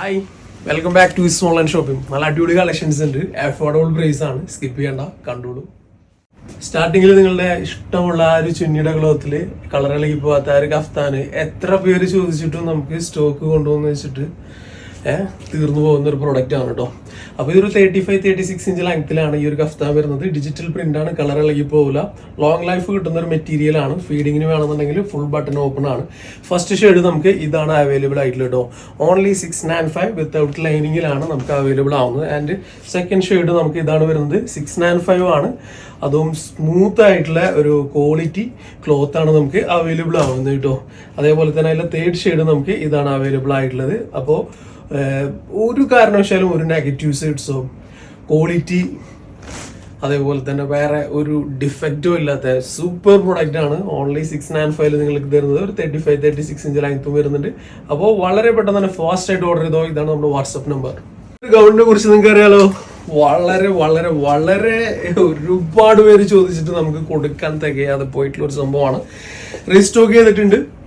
Hi welcome back to small online shopping നല്ല അടിപൊളി collections ഉണ്ട്. അഫോർഡബിൾ പ്രൈസ് ആണ്. സ്കിപ്പ് ചെയ്യണ്ട. കണ്ടോളൂ. സ്റ്റാർട്ടിങ്ങിൽ നിങ്ങളുടെ ഇഷ്ടമുള്ള ആ ഒരു ചുന്നിയുടെ ക്ലോത്തിൽ കളർ ഇളകി പോകാത്ത ആ ഒരു കഫ്താന് എത്ര പേര് ചോദിച്ചിട്ടും നമുക്ക് സ്റ്റോക്ക് കൊണ്ടുവന്ന് വെച്ചിട്ട് തീർന്നു പോകുന്ന ഒരു പ്രോഡക്റ്റ് ആണ് കേട്ടോ അപ്പോൾ ഒരു thirty five thirty six inch ലെങ്ത്തിലാണ് ഈ ഒരു കഫ്താൻ വരുന്നത്. ഡിജിറ്റൽ പ്രിന്റ് ആണ് കളർ ഇളകി പോകില്ല ലോങ് ലൈഫ് കിട്ടുന്ന ഒരു മെറ്റീരിയൽ ആണ് ഫീഡിങ്ങിന് വേണമെന്നുണ്ടെങ്കിൽ ഫുൾ ബട്ടൺ ഓപ്പൺ ആണ്. ഫസ്റ്റ് ഷെയ്ഡ് നമുക്ക് ഇതാണ് അവൈലബിൾ ആയിട്ടുള്ള കേട്ടോ only six nine five without ലൈനിങ്ങിലാണ് നമുക്ക് അവൈലബിൾ ആവുന്നത്. ആൻഡ് സെക്കൻഡ് ഷെയ്ഡ് നമുക്ക് ഇതാണ് വരുന്നത്. സിക്സ് നയൻ ഫൈവ് ആണ്. അതും സ്മൂത്ത് ആയിട്ടുള്ള ഒരു ക്വാളിറ്റി ക്ലോത്ത് ആണ് നമുക്ക് അവൈലബിൾ ആവുന്നത് കേട്ടോ അതേപോലെ തന്നെ അതിലെ തേർഡ് ഷെയ്ഡ് നമുക്ക് ഇതാണ് അവൈലബിൾ ആയിട്ടുള്ളത്. അപ്പോൾ ഒരു കാരണവശാലും ഒരു നെഗറ്റീവ് സൈഡ്സോ ക്വാളിറ്റി അതേപോലെ തന്നെ വേറെ ഒരു ഡിഫക്റ്റോ ഇല്ലാത്ത സൂപ്പർ പ്രൊഡക്റ്റ് ആണ്. ഓൺലി സിക്സ് നയൻ ഫൈവ് നിങ്ങൾക്ക് തരുന്നത്. ഒരു thirty five thirty six inch ലെങ്ത്തും വരുന്നുണ്ട്. അപ്പോൾ വളരെ പെട്ടെന്ന് തന്നെ ഫാസ്റ്റ് ആയിട്ട് ഓർഡർ ചെയ്തോ? ഇതാണ് നമ്മുടെ വാട്സപ്പ് നമ്പർ ഗവൺമെന്റിനെ കുറിച്ച് നിങ്ങൾക്ക് അറിയാലോ? വളരെ വളരെ വളരെ ഒരുപാട് പേര് ചോദിച്ചിട്ട് നമുക്ക് കൊടുക്കാൻ തികയാതെ പോയിട്ടുള്ള ഒരു സംഭവമാണ്. റീസ്റ്റോക്ക് ചെയ്തിട്ടുണ്ട്.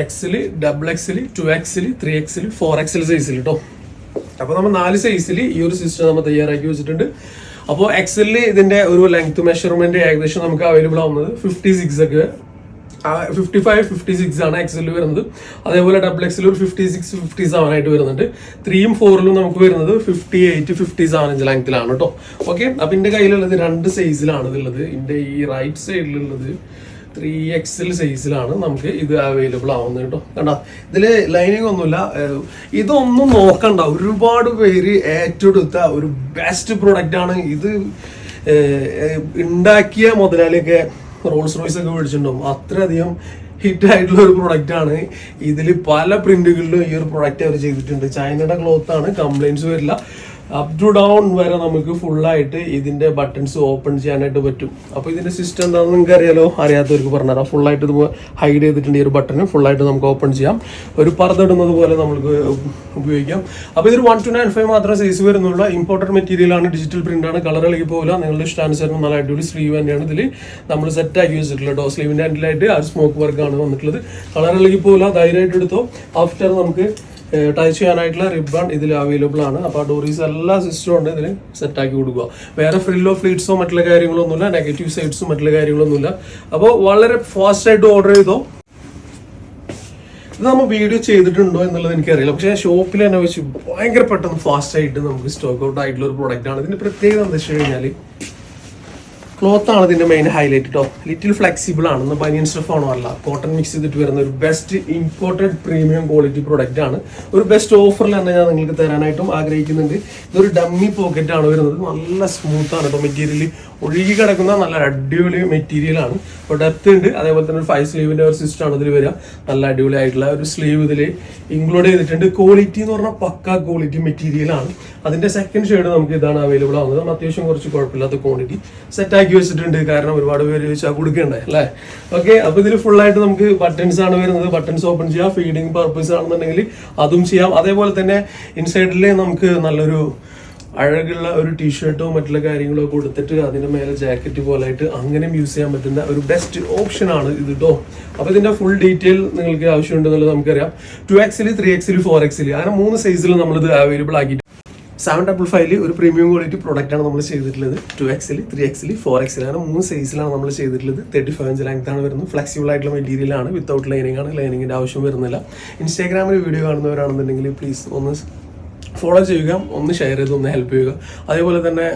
എക്സിൽ ഡബിൾ എക്സിൽ ടു എക്സിൽ ത്രീ എക്സിൽ ഫോർ എക്സിൽ സൈസിൽ കേട്ടോ അപ്പോൾ നമ്മൾ നാല് സൈസിൽ ഈ ഒരു സിസ്റ്റം നമ്മൾ തയ്യാറാക്കി വെച്ചിട്ടുണ്ട്. അപ്പോൾ എക്സലിൽ ഇതിന്റെ ഒരു ലെങ്ത് മെഷർമെന്റ് ഏകദേശം നമുക്ക് അവൈലബിൾ ആവുന്നത് ഫിഫ്റ്റി സിക്സ് ഒക്കെ. ഫിഫ്റ്റി ഫൈവ് ഫിഫ്റ്റി സിക്സ് ആണ് എക്സലിൽ വരുന്നത്. അതേപോലെ ഡബിൾ എക്സിൽ ഒരു ഫിഫ്റ്റി സിക്സ് ഫിഫ്റ്റി സെവൻ ആയിട്ട് വരുന്നുണ്ട്. ത്രീയും ഫോറിലും നമുക്ക് വരുന്നത് fifty eight fifty seven inch ലെങ്ത്തിലാണ് കേട്ടോ ഓക്കെ അപ്പം എന്റെ കയ്യിലുള്ളത് രണ്ട് സൈസിലാണ് ഇതുള്ളത് എന്റെ ഈ റൈറ്റ് സൈഡിലുള്ളത് ത്രീ എക്സൽ സൈസിലാണ് നമുക്ക് ഇത് അവൈലബിൾ ആവുന്നത് കേട്ടോ. കണ്ടോ ഇതിൽ ലൈനിങ് ഒന്നുമില്ല. ഇതൊന്നും നോക്കണ്ട. ഒരുപാട് പേര് ഏറ്റെടുത്ത ഒരു ബെസ്റ്റ് പ്രൊഡക്റ്റ് ആണ് ഇത്. ഉണ്ടാക്കിയ മുതലാളിയൊക്കെ റോൾസ് റോയ്സ് ഒക്കെ മേടിച്ചിട്ടുണ്ടാവും. അത്രയധികം ഹിറ്റ് ആയിട്ടുള്ള ഒരു പ്രൊഡക്റ്റ് ആണ്. ഇതിൽ പല പ്രിന്റുകളിലും ഈ ഒരു പ്രൊഡക്റ്റ് അവർ ചെയ്തിട്ടുണ്ട്. ചൈനയുടെ ക്ലോത്ത് ആണ്. വരില്ല. അപ് ടു ഡൗൺ വരെ നമുക്ക് ഫുൾ ആയിട്ട് ഇതിന്റെ ബട്ടൺസ് ഓപ്പൺ ചെയ്യാനായിട്ട് പറ്റും. അപ്പോൾ ഇതിന്റെ സിസ്റ്റം എന്താണെന്ന് നിങ്ങൾക്ക് അറിയാലോ അറിയാത്തവർക്ക് പറഞ്ഞുതരാം. ഫുൾ ആയിട്ട് ഇത് ഹൈഡ് ചെയ്തിട്ടുണ്ട് ഈ ഒരു ബട്ടൺ ആയിട്ട് നമുക്ക് ഓപ്പൺ ചെയ്യാം. ഒരു പറന്നിടുന്നത് പോലെ നമുക്ക് ഉപയോഗിക്കാം. അപ്പോൾ ഇതൊരു വൺ ടു നയൻ ഫൈവ് മാത്രമേ സൈസ് വരുന്നുള്ളൂ. ഇമ്പോർട്ടന്റ് മെറ്റീരിയൽ ആണ് ഡിജിറ്റൽ പ്രിന്റ് ആണ്. കളർ ഇളകി പോകില്ല നിങ്ങളുടെ ഇഷ്ടാനുസരണം നല്ല അടിപൊളി സ്ലീവ് തന്നെയാണ് ഇതിൽ നമ്മൾ സെറ്റ് ആക്കി വെച്ചിട്ടുള്ളത് ഡോ സ്ലീവിന്റെ ഹാൻഡിലായിട്ട് ആ സ്മോക്ക് വർക്കാണ് വന്നിട്ടുള്ളത്. കളർ ഇളകി പോകില്ല ധൈര്യമായിട്ട് എടുത്തോ. ആഫ്റ്റർ നമുക്ക് ടച്ച് ചെയ്യാനായിട്ടുള്ള റിബൺ ഇതിൽ അവൈലബിൾ ആണ്. അപ്പോൾ ആ ഡോറീസ് എല്ലാ സിസ്റ്റവും ഉണ്ട് ഇതിൽ സെറ്റാക്കി കൊടുക്കുക. വേറെ ഫ്രില്ലോ ഫ്ലീറ്റ്സോ മറ്റുള്ള കാര്യങ്ങളൊന്നുമില്ല. നെഗറ്റീവ് സൈഡ്സും മറ്റുള്ള കാര്യങ്ങളൊന്നുമില്ല. അപ്പോൾ വളരെ ഫാസ്റ്റായിട്ട് ഓർഡർ ചെയ്തോ. ഇത് നമ്മൾ വീഡിയോ ചെയ്തിട്ടുണ്ടോ എന്നുള്ളത് എനിക്കറിയില്ല. പക്ഷേ ഷോപ്പിൽ തന്നെ വെച്ച് ഭയങ്കര പെട്ടെന്ന് ഫാസ്റ്റ് ആയിട്ട് നമുക്ക് സ്റ്റോക്ക് ഔട്ട് ആയിട്ടുള്ള ഒരു പ്രോഡക്റ്റ് ആണ്. ഇതിന്റെ പ്രത്യേകത എന്താ വെച്ച് കഴിഞ്ഞാൽ ക്ലോത്ത് ആണ് ഇതിന്റെ മെയിൻ ഹൈലൈറ്റ് കേട്ടോ ലിറ്റിൽ ഫ്ലെക്സിബിൾ ആണ്. ബനിയൻ സ്റ്റഫ് ആണോ അല്ല. കോട്ടൺ മിക്സ് ചെയ്തിട്ട് വരുന്ന ഒരു best imported premium quality product ആണ്. ഒരു ബെസ്റ്റ് ഓഫറിൽ തന്നെ ഞാൻ നിങ്ങൾക്ക് തരാനായിട്ടും ആഗ്രഹിക്കുന്നുണ്ട്. ഇതൊരു ഡമ്മി പോക്കറ്റ് ആണ് വരുന്നത്. നല്ല സ്മൂത്താണ് കേട്ടോ മെറ്റീരിയൽ ഒഴുകി കിടക്കുന്ന നല്ല അടിപൊളി മെറ്റീരിയൽ ആണ്. അപ്പോൾ ഡെപ്ത് ഉണ്ട്. അതേപോലെ തന്നെ ഒരു ഫൈവ് സ്ലീവിന്റെ ഒരു സിസ്റ്റം ആണ് ഇതിൽ വരിക. നല്ല അടിപൊളി ആയിട്ടുള്ള ഒരു സ്ലീവ് ഇതിൽ ഇൻക്ലൂഡ് ചെയ്തിട്ടുണ്ട്. ക്വാളിറ്റി എന്ന് പറഞ്ഞാൽ പക്ക ക്വാളിറ്റി മെറ്റീരിയലാണ് അതിന്റെ സെക്കൻഡ് ഷെയ്ഡ് നമുക്ക് ഇതാണ് അവൈലബിൾ ആവുന്നത്. നമ്മൾ അത്യാവശ്യം കുറച്ച് കുഴപ്പമില്ലാത്ത ക്വാണ്ടിറ്റി സെറ്റ് ആക്കി വെച്ചിട്ടുണ്ട്. കാരണം ഒരുപാട് പേര് ചോദിച്ചാൽ കൊടുക്കണ്ടേ അല്ലേ? ഓക്കെ അപ്പോൾ ഇതിൽ ഫുള്ളായിട്ട് നമുക്ക് ബട്ടൺസ് ആണ് വരുന്നത്. ബട്ടൺസ് ഓപ്പൺ ചെയ്യാം. ഫീഡിങ് പർപ്പസ് ആണെന്നുണ്ടെങ്കിൽ അതും ചെയ്യാം. അതേപോലെ തന്നെ ഇൻസൈഡിൽ നമുക്ക് നല്ലൊരു അഴകുള്ള ഒരു ടീഷർട്ടോ മറ്റുള്ള കാര്യങ്ങളോ കൊടുത്തിട്ട് അതിന് മേലെ ജാക്കറ്റ് പോലായിട്ട് അങ്ങനെയും യൂസ് ചെയ്യാൻ പറ്റുന്ന ഒരു ബെസ്റ്റ് ഓപ്ഷൻ ആണ് ഇത് കേട്ടോ അപ്പോൾ ഇതിന്റെ ഫുൾ ഡീറ്റെയിൽ നിങ്ങൾക്ക് ആവശ്യമുണ്ടെന്നുള്ളത് നമുക്കറിയാം. ടു എക്സിൽ ത്രീ എക്സിൽ ഫോർ എക്സിൽ അങ്ങനെ മൂന്ന് സൈസിൽ നമ്മളിത് അവൈലബിൾ ആക്കി സെവൻ ഡബിൾ ഫൈവിൽ ഒരു പ്രീമിയം ക്വാളിറ്റി പ്രോഡക്റ്റ് ആണ് നമ്മൾ ചെയ്തിട്ടുള്ളത്. ടു എക്സിൽ ത്രീ എക്സിൽ ഫോർ എക്സിൽ അങ്ങനെ മൂന്ന് സൈസിലാണ് നമ്മൾ ചെയ്തിട്ടുള്ളത്. തേർട്ടി ഫൈവ് ഇഞ്ച് ലെങ്ത് ആണ് വരുന്നത്. ഫ്ലെക്സിബിൾ ആയിട്ടുള്ള മെറ്റീരിയൽ ആണ്. വിത്തൗട്ട് ലൈനിങ് ആണ്. ലൈനിങ്ങിന്റെ ആവശ്യം വരുന്നില്ല. ഇൻസ്റ്റാഗ്രാമിൽ വീഡിയോ കാണുന്നവരാണെന്നുണ്ടെങ്കിൽ പ്ലീസ് ഒന്ന് ഫോളോ ചെയ്യുക ഒന്ന് ഷെയർ ചെയ്ത് ഒന്ന് ഹെൽപ്പ് ചെയ്യുക. അതേപോലെ തന്നെ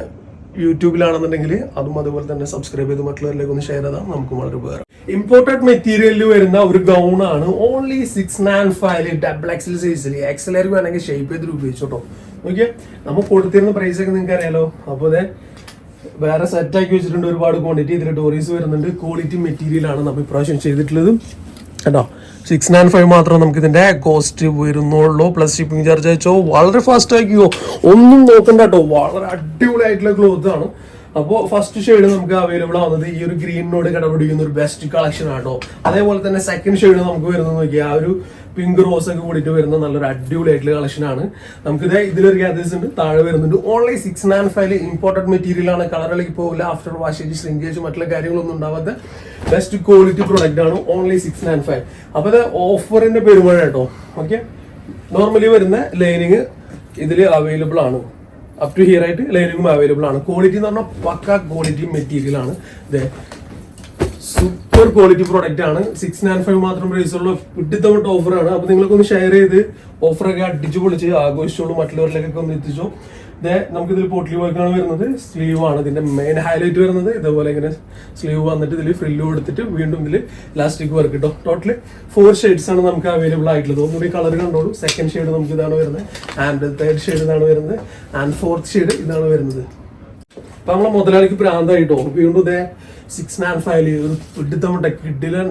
യൂട്യൂബിലാണെന്നുണ്ടെങ്കിൽ അതും അതുപോലെ തന്നെ സബ്സ്ക്രൈബ് ചെയ്ത് മറ്റുള്ളവരിലേക്ക് ഒന്ന് ഷെയർ ചെയ്താൽ നമുക്ക് വളരെ ഉപകാരം. ഇമ്പോർട്ടഡ് മെറ്റീരിയലിൽ വരുന്ന ഒരു ഗൗൺ ആണ് only six nine five double XL സൈസിൽ എക്സലായിരിക്കും വേണമെങ്കിൽ ഷേപ്പ് ചെയ്തിട്ട് ഉപയോഗിച്ചോട്ടോ ഓക്കെ നമ്മൾ കൊടുത്തിരുന്ന പ്രൈസ് ഒക്കെ നിങ്ങൾക്ക് അറിയാലോ. അപ്പോൾ അതെ വേറെ സെറ്റ് ആക്കി വെച്ചിട്ടുണ്ട് ഒരുപാട് ക്വാണ്ടിറ്റി ഇതിൽ ഡോറീസ് വരുന്നുണ്ട്. ക്വാളിറ്റി മെറ്റീരിയലാണ് നമ്മൾ ഇപ്രാവശ്യം ചെയ്തിട്ടുള്ളത്. കേട്ടോ സിക്സ് നയൻ ഫൈവ് മാത്രം നമുക്ക് ഇതിന്റെ കോസ്റ്റ് വരുന്നുള്ളൂ. പ്ലസ് ഷിപ്പിംഗ് ചാർജ് അയച്ചോ. വളരെ ഫാസ്റ്റ് ആക്കിയോ. ഒന്നും നോക്കണ്ട കേട്ടോ. വളരെ അടിപൊളിയായിട്ടുള്ള ക്ലോത്ത് ആണ്. അപ്പോൾ ഫസ്റ്റ് ഷെയ്ഡ് നമുക്ക് അവൈലബിൾ ആവുന്നത് ഈ ഒരു ഗ്രീനിനോട് കിടപിടിക്കുന്ന ഒരു ബെസ്റ്റ് കളക്ഷൻ ആട്ടോ. അതേപോലെ തന്നെ സെക്കൻഡ് ഷെയ്ഡ് നമുക്ക് വരുന്നത് നോക്കിയാൽ ആ ഒരു പിങ്ക് റോസ് ഒക്കെ കൂടിയിട്ട് വരുന്ന നല്ലൊരു അടിപൊളിയായിട്ടുള്ള കളക്ഷൻ ആണ്. നമുക്ക് ഇതേ ഇതിലൊരു ഗ്യാദേഴ്സ് ഉണ്ട് താഴെ വരുന്നുണ്ട്. Only six nine five important material ആണ്. കളറിലേക്ക് പോകില്ല ആഫ്റ്റർ വാഷേജ് ശ്രിങ്കേജ് മറ്റുള്ള കാര്യങ്ങളൊന്നും ഉണ്ടാവാത്ത ബെസ്റ്റ് ക്വാളിറ്റി പ്രൊഡക്റ്റ് ആണ് ഓൺലി സിക്സ് നയൻ ഫൈവ് അപ്പോൾ ഇത് ഓഫറിന്റെ പെരുമഴ കേട്ടോ ഓക്കെ നോർമലി വരുന്ന ലൈനിങ് ഇതിൽ അവൈലബിൾ ആണ്. അപ് ടു ഹിയർ ആയിട്ട് ലൈനിങ്ങും അവൈലബിൾ ആണ്. ക്വാളിറ്റി എന്ന് പറഞ്ഞാൽ പക്ക ക്വാളിറ്റി മെറ്റീരിയൽ ആണ്. ഇത് സൂപ്പർ ക്വാളിറ്റി പ്രോഡക്റ്റ് ആണ്. സിക്സ് നയൻ ഫൈവ് മാത്രം പ്രൈസ് ഉള്ള പിട്ടിത്തമിട്ട് ഓഫർ ആണ്. അപ്പൊ നിങ്ങളൊക്കെ ഒന്ന് ഷെയർ ചെയ്ത് ഓഫറൊക്കെ അടിച്ചു പൊളിച്ച് ആഘോഷിച്ചോളൂ. മറ്റുള്ളവരിലേക്കൊക്കെ ഒന്ന് എത്തിച്ചോ. നമുക്ക് ഇതിൽ പോട്ട്ലി വർക്കാണ് വരുന്നത്. സ്ലീവ് ആണ് ഇതിന്റെ മെയിൻ ഹൈലൈറ്റ് വരുന്നത്. ഇതേപോലെ ഇങ്ങനെ സ്ലീവ് വന്നിട്ട് ഇതിൽ ഫ്രില്ല് കൊടുത്തിട്ട് വീണ്ടും ഇതിൽ ലാസ്റ്റിക് വർക്ക് കിട്ടും ടോട്ടൽ ഫോർ ഷെയ്ഡ്സ് ആണ് നമുക്ക് അവൈലബിൾ ആയിട്ടുള്ളത്. ഒന്നുകൂടി കളർ കണ്ടോളൂ. സെക്കൻഡ് ഷെയ്ഡ് നമുക്ക് ഇതാണ് വരുന്നത്. ആൻഡ് തേർഡ് ഷെയ്ഡ് ഇതാണ് വരുന്നത്. ആൻഡ് ഫോർത്ത് ഷെയ്ഡ് ഇതാണ് വരുന്നത്. അപ്പൊ നമ്മളെ മുതലാളിക്ക് പ്രാന്തായിട്ടോ വീണ്ടും ഇതേ സിക്സ് നയൻ ഫൈവ് ഒരു കിഡിലൻ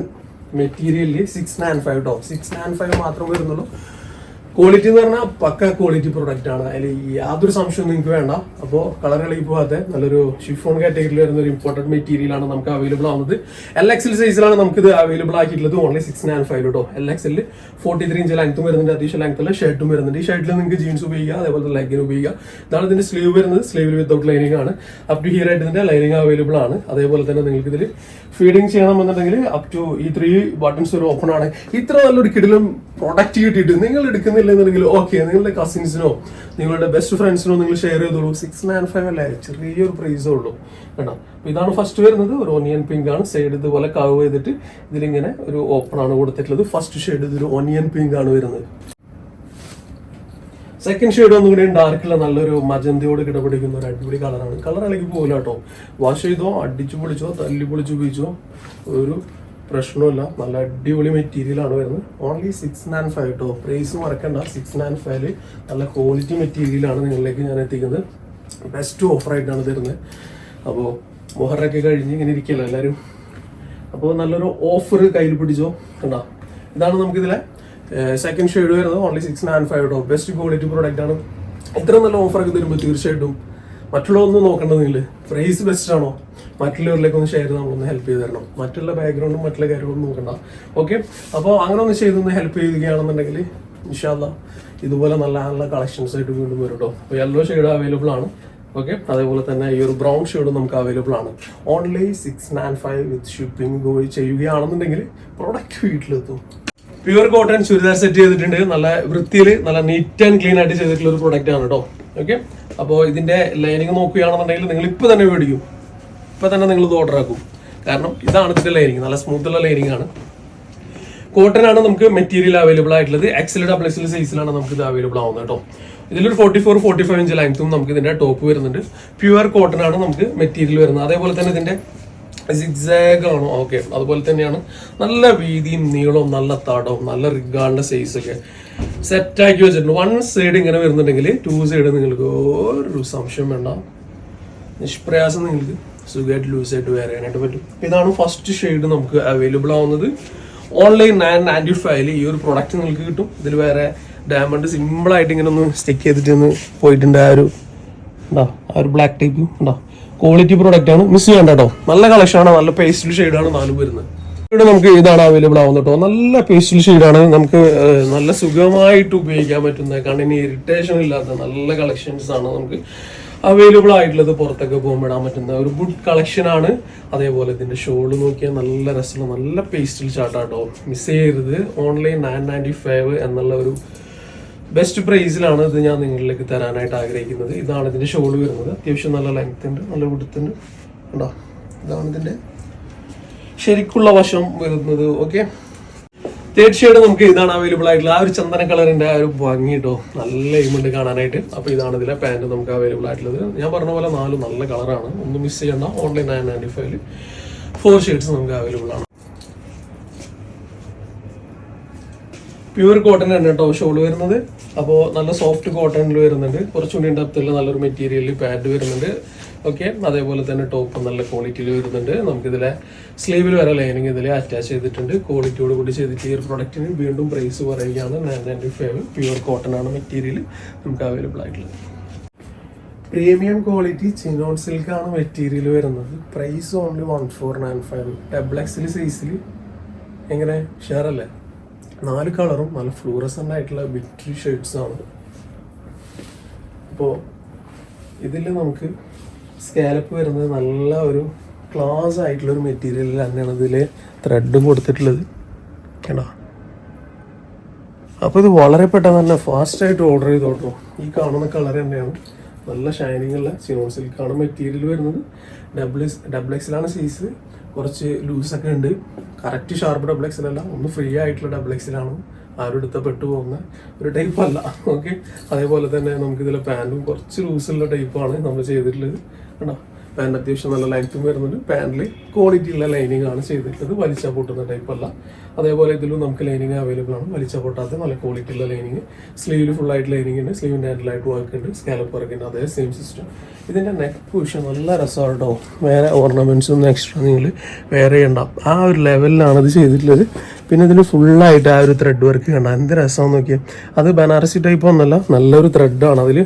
മെറ്റീരിയലിൽ സിക്സ് നയൻ ഫൈവ് കേട്ടോ സിക്സ് നയൻ ഫൈവ് മാത്രമേ വരുന്നുള്ളൂ. ക്വാളിറ്റി എന്ന് പറഞ്ഞാൽ പക്ക ക്വാളിറ്റി പ്രൊഡക്റ്റ് ആണ്. അതിൽ യാതൊരു സംശയവും നിങ്ങൾക്ക് വേണ്ട. അപ്പോൾ കളർ കളി പോകാതെ നല്ലൊരു ഷിഫോൺ കാറ്റഗറിയിൽ വരുന്ന ഒരു ഇമ്പോർട്ടന്റ് മെറ്റീരിയൽ ആണ് നമുക്ക് അവൈലബിൾ ആവുന്നത്. എൽ എക്സിൽ സൈസിലാണ് നമുക്ക് ഇത് അവൈലബിൾ ആക്കിയിട്ടുള്ളത്. ഓൺലി സിക്സ് നയൻ ഫൈവ് കേട്ടോ എൽ എക്സിൽ ഫോർട്ടി ത്രീ ഇഞ്ച് ലെങ്ത്തും വരുന്നുണ്ട്. അത്യാവശ്യം ലെങ്ത്തുള്ള ഷർട്ടും വരുന്നുണ്ട്. ഈ ഷർട്ടിൽ നിങ്ങൾക്ക് ജീൻസ് ഉപയോഗിക്കുക അതേപോലെ ലെഗിന് ഉപയോഗിക്കുക ഇതാണ് ഇതിന്റെ സ്ലീവ് വരുന്നത്. സ്ലീവിൽ വിത്തൗട്ട് ലൈനിങ് ആണ്. അപ് ടു ഹിയർ ആയിട്ട് ഇതിന്റെ ലൈനിങ് അവൈലബിൾ ആണ്. അതേപോലെ തന്നെ നിങ്ങൾക്ക് ഇതിൽ ഫീഡിങ് ചെയ്യണമെന്നുണ്ടെങ്കിൽ അപ് ടു ഈ ത്രീ ബട്ടൺസ് ഒരു ഓപ്പൺ ആണ്. ഇത്ര നല്ലൊരു കിടിലും പ്രൊഡക്റ്റ് കിട്ടിയിട്ട് നിങ്ങൾ എടുക്കുന്നില്ലെന്നുണ്ടെങ്കിൽ ഓക്കെ നിങ്ങളുടെ കസിൻസിനോ നിങ്ങളുടെ ബെസ്റ്റ് ഫ്രണ്ട്സിനോ നിങ്ങൾ ഷെയർ ചെയ്തോളൂ. സിക്സ് നയൻ ഫൈവ് അല്ലേ? ചെറിയൊരു പ്രൈസേ ഉള്ളൂ. കേട്ടോ? അപ്പൊ ഇതാണ് ഫസ്റ്റ് വരുന്നത്. ഒരു ഓനിയൻ പിങ്ക് ആണ്. സൈഡ് ഇതുപോലെ കവ് ചെയ്തിട്ട് ഇതിലിങ്ങനെ ഒരു ഓപ്പൺ ആണ് കൊടുത്തിട്ടുള്ളത്. ഫസ്റ്റ് ഷെയ്ഡ് ഇതൊരു ഓനിയൻ പിങ്ക് ആണ് വരുന്നത്. സെക്കൻഡ് ഷെയ്ഡ് ഒന്നും കൂടി ഡാർക്കുള്ള നല്ലൊരു മജന്തയോട് കിടപിടിക്കുന്ന ഒരു അടിപൊളി കളറാണ് കളർ ഇളകി പോകില്ല കേട്ടോ. വാഷ് ചെയ്തോ അടിച്ചു പൊളിച്ചോ തല്ലി പൊളിച്ചു ഉപയോഗിച്ചോ ഒരു പ്രശ്നമില്ല നല്ല അടിപൊളി മെറ്റീരിയൽ ആണ് വരുന്നത്. ഓൺലി സിക്സ് നയൻ ഫൈവ് കേട്ടോ പ്രൈസ് മറക്കണ്ട. സിക്സ് നയൻ ഫൈവ് നല്ല ക്വാളിറ്റി മെറ്റീരിയൽ ആണ് നിങ്ങളിലേക്ക് ഞാൻ എത്തിക്കുന്നത്. ബെസ്റ്റ് ഓഫർ ആയിട്ടാണ് തരുന്നത്. അപ്പോൾ മൊഹറൊക്കെ കഴിഞ്ഞ് ഇങ്ങനെ ഇരിക്കല്ലോ എല്ലാവരും അപ്പോൾ നല്ലൊരു ഓഫർ കയ്യിൽ പിടിച്ചോ? കണ്ടോ? ഇതാണ് നമുക്കിതിലെ സെക്കൻഡ് ഷെയ്ഡ് വരുന്നത്. ഓൺലി സിക്സ് നയൻ ഫൈവ് കേട്ടോ ബെസ്റ്റ് ക്വാളിറ്റി പ്രോഡക്റ്റ് ആണ്. ഇത്ര നല്ല ഓഫറൊക്കെ തരുമ്പോൾ തീർച്ചയായിട്ടും മറ്റുള്ളതൊന്നും നോക്കേണ്ടത് നിങ്ങൾ പ്രൈസ് ബെസ്റ്റ് ആണോ? മറ്റുള്ളവരിലേക്ക് ഒന്ന് ഷെയർ ചെയ്ത് നമ്മളൊന്ന് ഹെൽപ്പ് ചെയ്ത് തരണം. മറ്റുള്ള ബാക്ക്ഗ്രൗണ്ടും മറ്റുള്ള കാര്യങ്ങളൊന്നും നോക്കണ്ട. ഓക്കെ അപ്പോൾ അങ്ങനെ ഒന്ന് ചെയ്തൊന്ന് ഹെൽപ്പ് ചെയ്യുകയാണെന്നുണ്ടെങ്കിൽ ഇൻഷാല്ല ഇതുപോലെ നല്ല നല്ല കളക്ഷൻസ് ആയിട്ട് വീണ്ടും വരും കേട്ടോ അപ്പോൾ യെല്ലോ ഷെയ്ഡ് അവൈലബിൾ ആണ്. ഓക്കെ അതേപോലെ തന്നെ ഈ ഒരു ബ്രൗൺ ഷെയ്ഡും നമുക്ക് അവൈലബിൾ ആണ്. Only six nine five with shipping പോയി ചെയ്യുകയാണെന്നുണ്ടെങ്കിൽ പ്രൊഡക്റ്റ് വീട്ടിലെത്തും. പ്യുവർ കോട്ടൺ ചുരിദാർ സെറ്റ് ചെയ്തിട്ടുണ്ട്. നല്ല വൃത്തിയിൽ നല്ല നീറ്റ് ആൻഡ് ക്ലീൻ ആയിട്ട് ചെയ്തിട്ടുള്ള ഒരു പ്രൊഡക്റ്റ് ആണ് കേട്ടോ ഓക്കെ അപ്പോൾ ഇതിന്റെ ലൈനിങ് നോക്കുകയാണെന്നുണ്ടെങ്കിൽ നിങ്ങൾ ഇപ്പോൾ തന്നെ മേടിക്കും. ഇപ്പൊ തന്നെ നിങ്ങൾ ഇത് ഓർഡർ ആക്കും. കാരണം ഇതാണ് ഇതിന്റെ ലൈനിങ് നല്ല സ്മൂത്ത് ഉള്ള ലൈനിങ് ആണ്. കോട്ടൺ ആണ് നമുക്ക് മെറ്റീരിയൽ അവൈലബിൾ ആയിട്ടുള്ളത്. എക്സൽ ഡബിൾ എക്സൽ സൈസിലാണ് നമുക്ക് ഇത് അവൈലബിൾ ആവുന്നത് കേട്ടോ. ഇതിലൊരു forty four forty five inch ലെങ്ത്തും നമുക്ക് ഇതിന്റെ ടോപ്പ് വരുന്നുണ്ട്. പ്യുവർ കോട്ടൺ ആണ് നമുക്ക് മെറ്റീരിയൽ വരുന്നത്. അതേപോലെ തന്നെ ഇതിന്റെ സിഗ്സാഗ് ആണോ. ഓക്കെ അതുപോലെ തന്നെയാണ് നല്ല വീതിയും നീളവും നല്ല തടവും നല്ല റിഗാളിന്റെ സൈസ് ഒക്കെ സെറ്റ് ആക്കി വെച്ചിട്ടുണ്ട്. വൺ സൈഡ് ഇങ്ങനെ വരുന്നുണ്ടെങ്കിൽ ടു സൈഡ് നിങ്ങൾക്ക് ഒരു സംശയം വേണ്ട. നിഷ്പ്രയാസം നിങ്ങൾക്ക് സുഖമായിട്ട് ലൂസ് ആയിട്ട് വെയർ ചെയ്യാനായിട്ട് പറ്റും ഇതാണ് ഫസ്റ്റ് ഷെയ്ഡ് നമുക്ക് അവൈലബിൾ ആവുന്നത്. ഓൺലൈൻ നയൻ നയന്റി ഫൈവിൽ ഈ ഒരു പ്രൊഡക്റ്റ് നിങ്ങൾക്ക് കിട്ടും. ഇതിൽ വേറെ ഡയമണ്ട് സിമ്പിൾ ആയിട്ട് ഇങ്ങനെ ഒന്ന് സ്റ്റിക്ക് ചെയ്തിട്ട് ഒന്ന് പോയിട്ടുണ്ട് ആ ഒരു ഉണ്ടോ ആ ഒരു ബ്ലാക്ക് ടൈപ്പ് ഉണ്ടോ ക്വാളിറ്റി പ്രോഡക്റ്റ് ആണ്. മിസ് ചെയ്യണ്ട കേട്ടോ. നല്ല കളക്ഷൻ ആണ്. നല്ല പേസ്റ്റൽ ഷെയ്ഡാണ് നാല് വരുന്നത്. ഇവിടെ നമുക്ക് ഇതാണ് അവൈലബിൾ ആവുന്നത് കേട്ടോ. നല്ല പേസ്റ്റൽ ഷെയ്ഡാണ് നമുക്ക് നല്ല സുഖമായിട്ട് ഉപയോഗിക്കാൻ പറ്റുന്ന കണ്ണിന് ഇറിറ്റേഷൻ ഇല്ലാത്ത നല്ല കളക്ഷൻസ് ആണ് നമുക്ക് അവൈലബിൾ ആയിട്ടുള്ളത് പുറത്തൊക്കെ പോകുമ്പോൾ പറ്റുന്ന ഒരു ഗുഡ് കളക്ഷൻ ആണ്. അതേപോലെ ഇതിന്റെ ഷോൾ നോക്കിയാൽ നല്ല രസമുള്ള നല്ല പേസ്റ്റിൽ ചാട്ടാട്ടോ മിസ് ചെയ്യരുത്. ഓൺലൈൻ നയൻ നയന്റി ഫൈവ് എന്നുള്ള ഒരു ബെസ്റ്റ് പ്രൈസിലാണ് ഇത് ഞാൻ നിങ്ങളിലേക്ക് തരാനായിട്ട് ആഗ്രഹിക്കുന്നത്. ഇതാണ് ഇതിന്റെ ഷോൾ വരുന്നത്. അത്യാവശ്യം നല്ല ലെങ്ത് ഉണ്ട് നല്ല ഉടുത്തുണ്ട് ഉണ്ടോ. ഇതാണ് ഇതിന്റെ ശരിക്കുള്ള വശം വരുന്നത്. ഓക്കെ തേർഡ് നമുക്ക് ഇതാണ് അവൈലബിൾ ആയിട്ടുള്ള ആ ഒരു ചന്ദന കളറിന്റെ ആ ഒരു ഭംഗി കേട്ടോ നല്ല ഇമുണ്ട് കാണാനായിട്ട്. അപ്പൊ ഇതാണ് ഇതിലെ പാന്റ് നമുക്ക് അവൈലബിൾ ആയിട്ടുള്ളത്. ഞാൻ പറഞ്ഞ പോലെ നാലും നല്ല കളറാണ് ഒന്നും മിസ് ചെയ്യണ്ട. ഓൺലൈൻ നയൻ നയന്റി ഫൈവിൽ ഫോർ ഷെയ്ഡ്സ് നമുക്ക് അവൈലബിൾ ആണ്. പ്യൂർ കോട്ടൺ ആണ് കേട്ടോ ഷോൾ വരുന്നത്. അപ്പോൾ നല്ല സോഫ്റ്റ് കോട്ടണിൽ വരുന്നുണ്ട്. കുറച്ചുകൂടി ഡെപ്തിൽ നല്ലൊരു മെറ്റീരിയലിൽ പാഡ് വരുന്നുണ്ട്. ഓക്കെ അതേപോലെ തന്നെ ടോപ്പ് നല്ല ക്വാളിറ്റിയിൽ വരുന്നുണ്ട്. നമുക്കിതിലെ സ്ലീവിൽ വരെ ലൈനിങ് ഇതിൽ അറ്റാച്ച് ചെയ്തിട്ടുണ്ട്. ക്വാളിറ്റിയോട് കൂടി ചെയ്തിട്ട് ഈ ഒരു പ്രൊഡക്റ്റിന് വീണ്ടും പ്രൈസ് പറയുകയാണ്. Nine ninety five pure cotton ആണ് മെറ്റീരിയൽ നമുക്ക് അവൈലബിൾ ആയിട്ടുള്ളത്. പ്രീമിയം ക്വാളിറ്റി ചിനോൺ സിൽക്കാണ് മെറ്റീരിയൽ വരുന്നത്. Price only one four nine five double എക്സിൽ സൈസിൽ എങ്ങനെ? ഷെയർ അല്ലേ? നാല് കളറും നല്ല ഫ്ലൂറസന്റ് ആയിട്ടുള്ള ബിക്ടറി ഷെയ്ഡ്സ് ആണ്. അപ്പോൾ ഇതിൽ നമുക്ക് സ്കാലപ്പ് വരുന്നത് നല്ല ഒരു ക്ലാസ് ആയിട്ടുള്ള ഒരു മെറ്റീരിയൽ തന്നെയാണ് ഇതിൽ ത്രെഡും കൊടുത്തിട്ടുള്ളത്. കേട്ടോ? അപ്പോൾ ഇത് വളരെ പെട്ടെന്ന് തന്നെ ഫാസ്റ്റായിട്ട് ഓർഡർ ചെയ്തോട്ടോ ഈ കാണുന്ന കളർ തന്നെയാണ്. നല്ല ഷൈനിങ് ഉള്ള സിനോൺ സിൽക്കാണ് മെറ്റീരിയൽ വരുന്നത്. ഡബിൾ എക്സ് ഡബിൾ എക്സിലാണ് സൈസ് കുറച്ച് ലൂസൊക്കെ ഉണ്ട്. കറക്റ്റ് ഷാർപ്പ് ഡബിൾ എക്സിലല്ല ഒന്ന് ഫ്രീ ആയിട്ടുള്ള ഡബിൾ എക്സിലാണ് ആരും എടുത്ത പെട്ടു പോകുന്ന ഒരു ടൈപ്പ് അല്ല. ഓക്കെ അതേപോലെ തന്നെ നമുക്ക് ഇതിലെ പാന്റും കുറച്ച് ലൂസുള്ള ടൈപ്പാണ് നമ്മൾ ചെയ്തിട്ടുള്ളത്. കണ്ടോ? പാന്റ് അത്യാവശ്യം നല്ല ലെങ്ത്തും വരുന്നുണ്ട്. പാന്റിൽ ക്വാളിറ്റി ഉള്ള ലൈനിങ് ആണ് ചെയ്തിട്ടുള്ളത്. വലിച്ച പൊട്ടുന്ന ടൈപ്പ് അല്ല. അതേപോലെ ഇതിലും നമുക്ക് ലൈനിങ് അവൈലബിൾ ആണ്. വലിച്ച പൊട്ടാത്ത നല്ല ക്വാളിറ്റി ഉള്ള ലൈനിങ് സ്ലീവിൽ ഫുൾ ആയിട്ട് ലൈനിങ് ഉണ്ട്. സ്ലീവിന്റെ ഹാൻഡിലായിട്ട് വർക്ക് ഉണ്ട്. സ്കാലപ്പ് വർക്ക് ഉണ്ട്. അതേ സെയിം സിസ്റ്റം ഇതിന്റെ നെക്ക് പൊസിഷൻ നല്ല രസമാണ് കേട്ടോ വേറെ ഓർണമെന്റ്സ് ഒന്നും എക്സ്ട്രാ നിങ്ങൾ വേറെ ഉണ്ടാവും ആ ഒരു ലെവലിലാണ് ഇത് ചെയ്തിട്ടുള്ളത്. പിന്നെ ഇതിൽ ഫുള്ളായിട്ട് ആ ഒരു ത്രെഡ് വർക്ക് കണ്ട. എന്ത് രസമാണെന്ന് നോക്കിയാൽ അത് ബനാറസി ടൈപ്പ് ഒന്നല്ല നല്ലൊരു ത്രെഡാണ് അതിൽ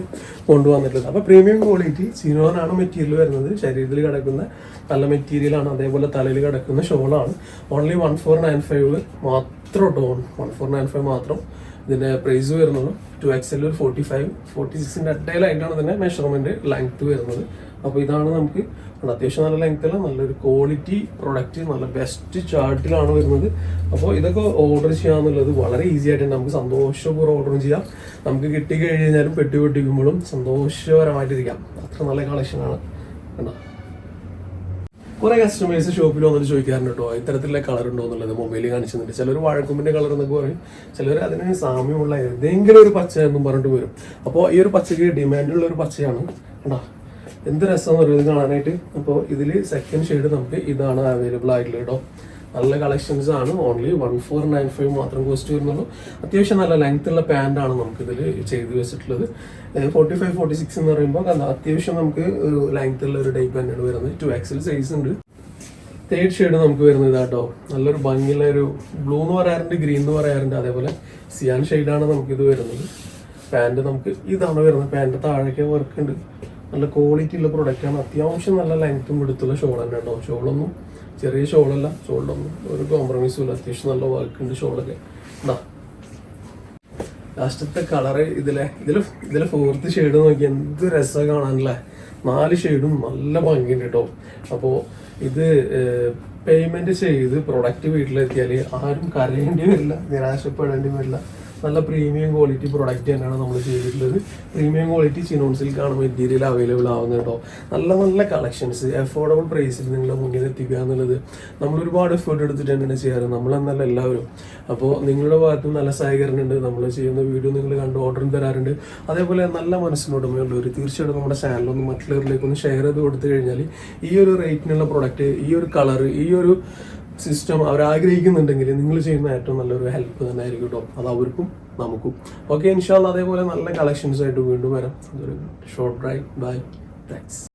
കൊണ്ടുവന്നിട്ടുള്ളത്. അപ്പോൾ പ്രീമിയം ക്വാളിറ്റി സിനോനാണ് മെറ്റീരിയൽ വരുന്നത്. ശരീരത്തിൽ കിടക്കുന്ന നല്ല മെറ്റീരിയലാണ് അതേപോലെ തലയിൽ കിടക്കുന്ന ഷോളാണ് only one four nine five മാത്രം കേട്ടോ വൺ ഫോർ നയൻ ഫൈവ് മാത്രം ഇതിന്റെ പ്രൈസ് വരുന്നുള്ളൂ. ടു എക്സൽ ഒരു ഫോർട്ടി ഫൈവ് ഫോർട്ടി സിക്സിന്റെ അഡയിലായിട്ടാണ് തന്നെ മെഷർമെന്റ് ലെങ്ത് വരുന്നത്. അപ്പോൾ ഇതാണ് നമുക്ക് അത്യാവശ്യം നല്ല ലെങ്ത്തുള്ള നല്ലൊരു ക്വാളിറ്റി പ്രൊഡക്റ്റ് നല്ല ബെസ്റ്റ് ചാർട്ടിലാണ് വരുന്നത്. അപ്പോൾ ഇതൊക്കെ ഓർഡർ ചെയ്യാന്നുള്ളത് വളരെ ഈസി ആയിട്ട് നമുക്ക് സന്തോഷപൂർവം ഓർഡർ ചെയ്യാം. നമുക്ക് കിട്ടി കഴിഞ്ഞാലും പെട്ടി പൊട്ടിക്കുമ്പോഴും സന്തോഷപരമായിട്ടിരിക്കാം അത്ര നല്ല കളക്ഷനാണ് കണ്ടോ? കുറെ കസ്റ്റമേഴ്സ് ഷോപ്പിൽ വന്നിട്ട് ചോദിക്കാറുണ്ട് കേട്ടോ ഇത്തരത്തിലുള്ള കളർ ഉണ്ടോ എന്നുള്ളത് മൊബൈലിൽ കാണിച്ചിട്ടുണ്ട്. ചിലർ വാഴക്കുമ്പിന്റെ കളർ എന്നൊക്കെ പറയും. ചിലർ അതിന് സാമ്യമുള്ള ഏതെങ്കിലും ഒരു പച്ച എന്നും പറഞ്ഞിട്ട് വരും. അപ്പോൾ ഈ ഒരു പച്ചയ്ക്ക് ഡിമാൻഡുള്ള ഒരു പച്ചയാണ്. കണ്ടാ? എന്ത് രസം പറയുന്നത് കാണാനായിട്ട്. അപ്പോൾ ഇതിൽ സെക്കൻഡ് ഷെയ്ഡ് നമുക്ക് ഇതാണ് അവൈലബിൾ ആയിട്ടുള്ളത് കേട്ടോ നല്ല കളക്ഷൻസ് ആണ്. Only one four nine five മാത്രം കോസ്റ്റ് വരുന്നുള്ളൂ. അത്യാവശ്യം നല്ല ലെങ്ത് ഉള്ള പാന്റ് ആണ് നമുക്ക് ഇതിൽ ചെയ്ത് വെച്ചിട്ടുള്ളത്. ഫോർട്ടി ഫൈവ് ഫോർട്ടി സിക്സ് എന്ന് പറയുമ്പോൾ അത്യാവശ്യം നമുക്ക് ഒരു ലെങ്ത് ഉള്ള ഒരു ടൈപ്പ് തന്നെയാണ് വരുന്നത്. ടു എക്സൽ സൈസ് ഉണ്ട്. തേർഡ് ഷെയ്ഡ് നമുക്ക് വരുന്നത് കേട്ടോ നല്ലൊരു ഭംഗിയുള്ള ഒരു ബ്ലൂ എന്ന് പറയാറുണ്ട് ഗ്രീൻ എന്ന് പറയാറുണ്ട്. അതേപോലെ സിയാൻ ഷെയ്ഡാണ് നമുക്കിത് വരുന്നത്. പാന്റ് നമുക്ക് ഇതാണ് വരുന്നത്. പാന്റ് താഴേക്ക് വർക്ക് ഉണ്ട്. നല്ല ക്വാളിറ്റി ഉള്ള പ്രൊഡക്റ്റ് ആണ്. അത്യാവശ്യം നല്ല ലെങ്ത്തും എടുത്തുള്ള ഷോൾ തന്നെ കേട്ടോ. ഷോളൊന്നും ചെറിയ ഷോളല്ല ഷോളിലൊന്നും ഒരു കോംപ്രമൈസും ഇല്ല. അത്യാവശ്യം നല്ല വർക്ക് ഉണ്ട് ഷോളൊക്കെ എന്താ ലാസ്റ്റത്തെ കളറ് ഇതിലെ ഇതിൽ ഇതിലെ ഫോർത്ത് ഷെയ്ഡ് നോക്കി എന്ത് രസം കാണാനല്ലേ. നാല് ഷെയ്ഡും നല്ല ഭംഗിയുണ്ട് കേട്ടോ അപ്പോൾ ഇത് പേയ്മെന്റ് ചെയ്ത് പ്രൊഡക്റ്റ് വീട്ടിലെത്തിയാൽ ആരും കരയേണ്ടി വരില്ല നിരാശപ്പെടേണ്ടി വരില്ല. നല്ല പ്രീമിയം ക്വാളിറ്റി പ്രൊഡക്റ്റ് തന്നെയാണ് നമ്മൾ ചെയ്തിട്ടുള്ളത്. പ്രീമിയം ക്വാളിറ്റി ചിനോൺ സിൽക്കാണ് മെറ്റീരിയൽ അവൈലബിൾ ആവുന്നത് കേട്ടോ. നല്ല നല്ല കളക്ഷൻസ് അഫോർഡബിൾ പ്രൈസിൽ നിങ്ങളുടെ മുന്നിൽ എത്തിക്കുക എന്നുള്ളത് നമ്മൾ ഒരുപാട് എഫേർട്ട് എടുത്തിട്ട് തന്നെയാണ് ചെയ്യാറ്. നമ്മളെന്നല്ല എല്ലാവരും. അപ്പോൾ നിങ്ങളുടെ ഭാഗത്ത് നല്ല സഹകരണം ഉണ്ട് നമ്മൾ ചെയ്യുന്ന വീഡിയോ നിങ്ങൾ കണ്ട് ഓർഡറും തരാറുണ്ട്. അതേപോലെ നല്ല മനസ്സിനുടമയുള്ളവർ തീർച്ചയായിട്ടും നമ്മുടെ ചാനലൊന്ന് മറ്റുള്ളവരിലേക്ക് ഒന്ന് ഷെയർ ചെയ്ത് കൊടുത്തു കഴിഞ്ഞാൽ ഈ ഒരു റേറ്റിനുള്ള പ്രൊഡക്റ്റ് ഈ ഒരു കളർ ഈ ഒരു സിസ്റ്റം അവർ ആഗ്രഹിക്കുന്നുണ്ടെങ്കിൽ നിങ്ങൾ ചെയ്യുന്ന ഏറ്റവും നല്ലൊരു ഹെൽപ്പ് തന്നെ ആയിരിക്കും കേട്ടോ അത് അവർക്കും നമുക്കും. ഓക്കെ ഇൻഷാല്ല അതേപോലെ നല്ല കളക്ഷൻസ് ആയിട്ട് വീണ്ടും വരാം. Short drive bye thanks